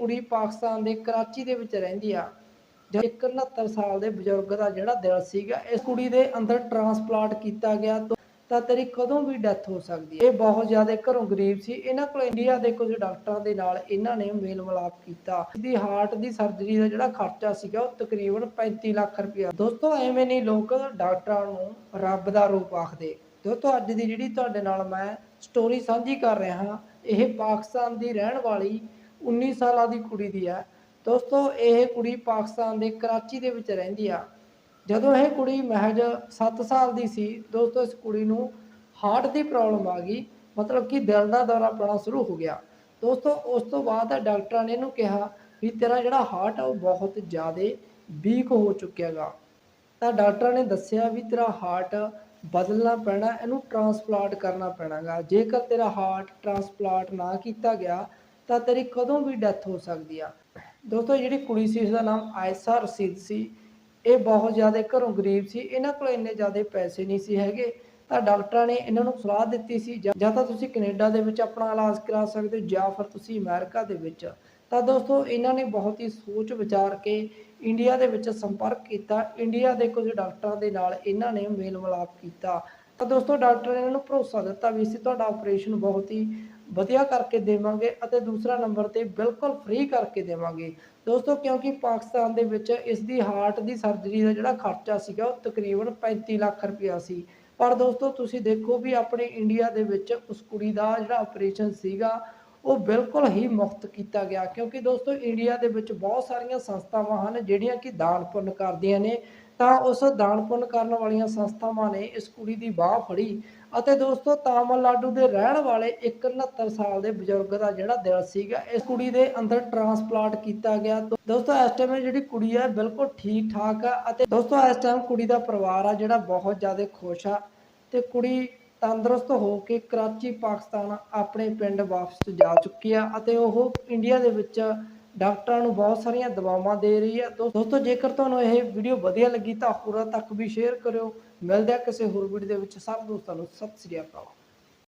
ਕੁੜੀ ਪਾਕਿਸਤਾਨ ਦੇ ਕਰਾਚੀ ਦੇ ਵਿੱਚ ਰਹਿੰਦੀ ਆ। ਜਦ ਇੱਕ 69 ਸਾਲ ਦੇ ਬਜ਼ੁਰਗ ਦਾ ਜਿਹੜਾ ਦਿਲ ਸੀਗਾ, ਇਸ ਕੁੜੀ ਦੇ ਅੰਦਰ ਟਰਾਂਸਪਲਾਂਟ ਕੀਤਾ ਗਿਆ ਤਾਂ- ਤੇਰੀ ਕਦੋਂ ਵੀ ਡੈਥ ਹੋ ਸਕਦੀ ਹੈ। ਇਹ ਬਹੁਤ ਜ਼ਿਆਦਾ ਘਰੋਂ ਗਰੀਬ ਸੀ। ਇਹਨਾਂ ਕੋਲ ਇੰਡੀਆ ਦੇ ਕੁਝ ਡਾਕਟਰਾਂ ਦੇ ਨਾਲ ਇਹਨਾਂ ਨੇ ਮੇਲ ਮਿਲਾਪ ਕੀਤਾ। ਦੀ ਹਾਰਟ ਦੀ ਸਰਜਰੀ ਦਾ ਜਿਹੜਾ ਖਰਚਾ ਸੀਗਾ, ਉਹ ਤਕਰੀਬਨ 35 ਲੱਖ ਰੁਪਇਆ। ਦੋਸਤੋ, ਐਵੇਂ ਨਹੀਂ ਲੋਕ ਡਾਕਟਰਾਂ ਨੂੰ ਰੱਬ ਦਾ ਰੂਪ ਆਖਦੇ। ਦੋਸਤੋ, ਅੱਜ ਦੀ ਜਿਹੜੀ ਤੁਹਾਡੇ ਨਾਲ ਮੈਂ ਸਟੋਰੀ ਸਾਂਝੀ ਕਰ ਰਿਹਾ ਹਾਂ, ਇਹ ਪਾਕਿਸਤਾਨ ਦੀ ਰਹਿਣ ਵਾਲੀ 19 ਸਾਲਾਂ ਦੀ ਕੁੜੀ ਦੀ ਹੈ। ਦੋਸਤੋ, ਇਹ ਕੁੜੀ ਪਾਕਿਸਤਾਨ ਦੇ ਕਰਾਚੀ ਦੇ ਵਿੱਚ ਰਹਿੰਦੀ ਆ। ਜਦੋਂ ਇਹ ਕੁੜੀ ਮਹਿਜ 7 ਸਾਲ ਦੀ ਸੀ, ਦੋਸਤੋ, ਇਸ ਕੁੜੀ ਨੂੰ ਹਾਰਟ ਦੀ ਪ੍ਰੋਬਲਮ ਆ ਗਈ। ਮਤਲਬ ਕਿ ਦਿਲ ਦਾ ਦੌਰਾ ਪੈਣਾ ਸ਼ੁਰੂ ਹੋ ਗਿਆ। ਦੋਸਤੋ, ਉਸ ਤੋਂ ਬਾਅਦ ਡਾਕਟਰਾਂ ਨੇ ਇਹਨੂੰ ਕਿਹਾ ਵੀ ਤੇਰਾ ਜਿਹੜਾ ਹਾਰਟ ਆ, ਉਹ ਬਹੁਤ ਜ਼ਿਆਦਾ ਵੀਕ ਹੋ ਚੁੱਕਿਆਗਾ ਤਾਂ ਡਾਕਟਰਾਂ ਨੇ ਦੱਸਿਆ ਵੀ ਤੇਰਾ ਹਾਰਟ ਬਦਲਣਾ ਪੈਣਾ, ਇਹਨੂੰ ਟਰਾਂਸਪਲਾਂਟ ਕਰਨਾ ਪੈਣਾਗਾ ਜੇਕਰ ਤੇਰਾ ਹਾਰਟ ਟਰਾਂਸਪਲਾਂਟ ਨਾ ਕੀਤਾ ਗਿਆ ਤਾਂ ਤੇਰੀ ਕਦੋਂ ਵੀ ਡੈਥ ਹੋ ਸਕਦੀ ਆ। ਦੋਸਤੋ, ਜਿਹੜੀ ਕੁੜੀ ਸੀ, ਉਸਦਾ ਨਾਮ ਆਇਸਾ ਰਸੀਦ ਸੀ। ਇਹ ਬਹੁਤ ਜ਼ਿਆਦਾ ਘਰੋਂ ਗਰੀਬ ਸੀ। ਇਹਨਾਂ ਕੋਲ ਇੰਨੇ ਜ਼ਿਆਦਾ ਪੈਸੇ ਨਹੀਂ ਸੀ ਹੈਗੇ। ਤਾਂ ਡਾਕਟਰਾਂ ਨੇ ਇਹਨਾਂ ਨੂੰ ਸਲਾਹ ਦਿੱਤੀ ਸੀ, ਜਾਂ ਤਾਂ ਤੁਸੀਂ ਕੈਨੇਡਾ ਦੇ ਵਿੱਚ ਆਪਣਾ ਇਲਾਜ ਕਰਾ ਸਕਦੇ ਹੋ, ਜਾਂ ਫਿਰ ਤੁਸੀਂ ਅਮਰੀਕਾ ਦੇ ਵਿੱਚ। ਤਾਂ ਦੋਸਤੋ, ਇਹਨਾਂ ਨੇ ਬਹੁਤ ਹੀ ਸੋਚ ਵਿਚਾਰ ਕੇ ਇੰਡੀਆ ਦੇ ਵਿੱਚ ਸੰਪਰਕ ਕੀਤਾ। ਇੰਡੀਆ ਦੇ ਕੁਝ ਡਾਕਟਰਾਂ ਦੇ ਨਾਲ ਇਹਨਾਂ ਨੇ ਮੇਲ ਮਿਲਾਪ ਕੀਤਾ। ਤਾਂ ਦੋਸਤੋ, ਡਾਕਟਰ ਨੇ ਇਹਨਾਂ ਨੂੰ ਭਰੋਸਾ ਦਿੱਤਾ ਵੀ ਅਸੀਂ ਤੁਹਾਡਾ ਆਪਰੇਸ਼ਨ ਬਹੁਤ ਹੀ ਵਧੀਆ ਕਰਕੇ ਦੇਵਾਂਗੇ ਅਤੇ ਦੂਸਰਾ ਨੰਬਰ ਤੇ ਬਿਲਕੁਲ ਫ੍ਰੀ ਕਰਕੇ ਦੇਵਾਂਗੇ। ਦੋਸਤੋ, ਕਿਉਂਕਿ ਪਾਕਿਸਤਾਨ ਦੇ ਵਿੱਚ ਇਸ ਦੀ ਹਾਰਟ ਦੀ ਸਰਜਰੀ ਦਾ ਜਿਹੜਾ ਖਰਚਾ ਸੀਗਾ ਉਹ ਤਕਰੀਬਨ 35 ਲੱਖ ਰੁਪਇਆ ਸੀ। ਪਰ ਦੋਸਤੋ, ਤੁਸੀਂ ਦੇਖੋ ਵੀ ਆਪਣੇ ਇੰਡੀਆ ਦੇ ਵਿੱਚ ਉਸ ਕੁੜੀ ਦਾ ਜਿਹੜਾ ਆਪਰੇਸ਼ਨ ਸੀਗਾ ਉਹ ਬਿਲਕੁਲ ਹੀ ਮੁਫਤ ਕੀਤਾ ਗਿਆ। ਕਿਉਂਕਿ ਦੋਸਤੋ, ਇੰਡੀਆ ਦੇ ਵਿੱਚ ਬਹੁਤ ਸਾਰੀਆਂ ਸੰਸਥਾਵਾਂ ਹਨ, ਜਿਹੜੀਆਂ ਕਿ ਦਾਨ ਪੁੰਨ ਕਰਦੀਆਂ ਨੇ। ਤਾਂ ਉਸ ਦਾਨ ਪੁੰਨ ਕਰਨ ਵਾਲੀਆਂ ਸੰਸਥਾਵਾਂ ਨੇ ਇਸ ਕੁੜੀ ਦੀ ਬਾਹ ਫੜੀ ਅਤੇ ਦੋਸਤੋ, ਤਾਮਿਲਨਾਡੂ ਦੇ ਰਹਿਣ ਵਾਲੇ ਇੱਕ 69 ਸਾਲ ਦੇ ਬਜ਼ੁਰਗ ਦਾ ਜਿਹੜਾ ਦਿਲ ਸੀਗਾ, ਇਸ ਕੁੜੀ ਦੇ ਅੰਦਰ ਟਰਾਂਸਪਲਾਂਟ ਕੀਤਾ ਗਿਆ। ਦੋਸਤੋ, ਇਸ ਟਾਈਮ ਜਿਹੜੀ ਕੁੜੀ ਹੈ, ਬਿਲਕੁਲ ਠੀਕ ਠਾਕ ਆ ਅਤੇ ਦੋਸਤੋ, ਇਸ ਟਾਈਮ ਕੁੜੀ ਦਾ ਪਰਿਵਾਰ ਆ ਜਿਹੜਾ ਬਹੁਤ ਜ਼ਿਆਦਾ ਖੁਸ਼ ਆ। ਤੇ ਕੁੜੀ ਤੰਦਰੁਸਤ ਹੋ ਕੇ ਕਰਾਚੀ, ਪਾਕਿਸਤਾਨ ਆਪਣੇ ਪਿੰਡ ਵਾਪਸ ਜਾ ਚੁੱਕੀ ਆ ਅਤੇ ਉਹ ਇੰਡੀਆ ਦੇ ਵਿੱਚ ਡਾਕਟਰਾਂ ਨੂੰ ਬਹੁਤ ਸਾਰੀਆਂ ਦਵਾਵਾਂ ਦੇ ਰਹੀ ਹੈ ਦੋ- ਦੋਸਤੋ, ਜੇਕਰ ਤੁਹਾਨੂੰ ਇਹ ਵੀਡੀਓ ਵਧੀਆ ਲੱਗੀ ਤਾਂ ਹੋਰਾਂ ਤੱਕ ਵੀ ਸ਼ੇਅਰ ਕਰਿਓ। ਮਿਲਦੇ ਆ ਕਿਸੇ ਹੋਰ ਵੀਡੀਓ ਦੇ ਵਿੱਚ। ਸਭ ਦੋਸਤਾਂ ਨੂੰ ਸਤਿ ਸ੍ਰੀ ਅਕਾਲ।